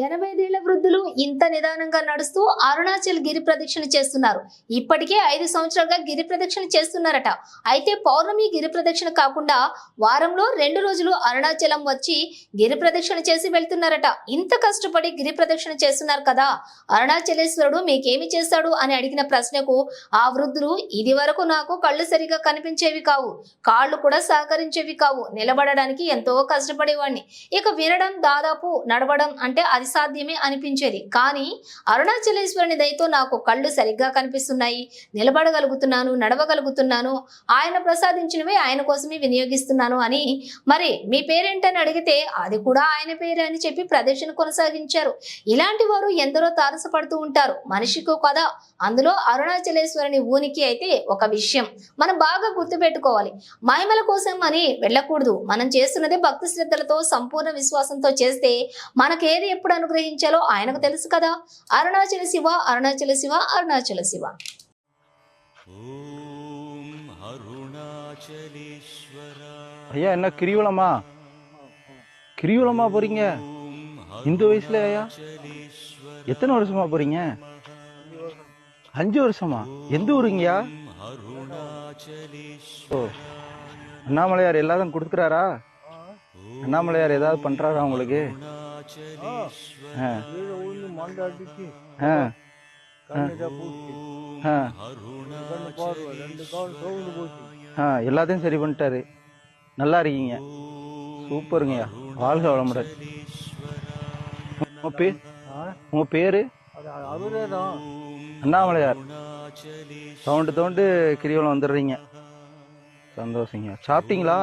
ఎనభైదేళ్ళ వృద్ధులు ఇంత నిదానంగా నడుస్తూ అరుణాచల్ గిరి ప్రదక్షిణ చేస్తున్నారు. ఇప్పటికే ఐదు సంవత్సరాలుగా గిరి ప్రదక్షిణ చేస్తున్నారట. అయితే పౌర్ణమి గిరి ప్రదక్షిణ కాకుండా వారంలో రెండు రోజులు అరుణాచలం వచ్చి గిరి ప్రదక్షిణ చేసి వెళ్తున్నారట. ఇంత కష్టపడి గిరి ప్రదక్షిణ చేస్తున్నారు కదా. అరుణాచలేశ్వరుడు మీకేమి చేస్తాడు అని అడిగిన ప్రశ్నకు ఆ వృద్ధులు ఇది వరకు నాకు కళ్ళు సరిగా కనిపించేవి కావు. కాళ్ళు కూడా సహకరించేవి కావు. నిలబడడానికి ఎంతో కష్టపడేవాడిని ఇక వినడం దాదాపు నడవడం అంటే అది సాధ్యమే అనిపించేది. కానీ అరుణాచలేశ్వరుని దయతో నాకు కళ్ళు సరిగ్గా కనిపిస్తున్నాయి. నిలబడగలుగుతున్నాను నడవగలుగుతున్నాను. ఆయన ప్రసాదించినవి ఆయన కోసమే వినియోగిస్తున్నాను అని. మరి మీ పేరేంటని అడిగితే అది కూడా ఆయన పేరే అని చెప్పి ప్రదర్శన కొనసాగించారు. ఇలాంటి వారు ఎందరో తారసపడుతూ ఉంటారు. మనిషికో కదా. అందులో అరుణాచలేశ్వరుని ఊనికి అయితే ఒక విషయం మనం బాగా గుర్తుపెట్టుకోవాలి. మహిమల కోసం అని వెళ్ళకూడదు. మనం చేస్తున్నదే భక్తి శ్రద్ధలతో సంపూర్ణ విశ్వాసంతో చేస్తే మనకేది ఎప్పుడు ఎప్పుడు అనుగ్రహించాలో ఆయనకు తెలుసు కదా. అరుణాచల శివ అరుణాచల శివ అరుణాచల శివ. ஐயா என்ன கிரிவலமா கிரிவலமா போறீங்க இந்த வயசுல ஐயா எத்தனை வருஷமா போறீங்க அஞ்சு வருஷமா எந்த ஊருங்கயா ஓ அண்ணாமலையார் எல்லாரும் கொடுக்குறாரா அண்ணாமலையார் ஏதாவது பண்றாரா உங்களுக்கு হ্যাঁ மண்டாட்டிக்கு হ্যাঁ எல்லாத்தையும் சரி பண்ணிட்டாரு நல்லா இருக்கீங்க சூப்பருங்கய்யா வாழ்க வளமுடன் உங்க பேர் உங்க பேரு அண்ணாமலையார் தோண்டு தோண்டு கிரிவலம் வந்துடுறீங்க சந்தோஷங்க சாப்பிட்டீங்களா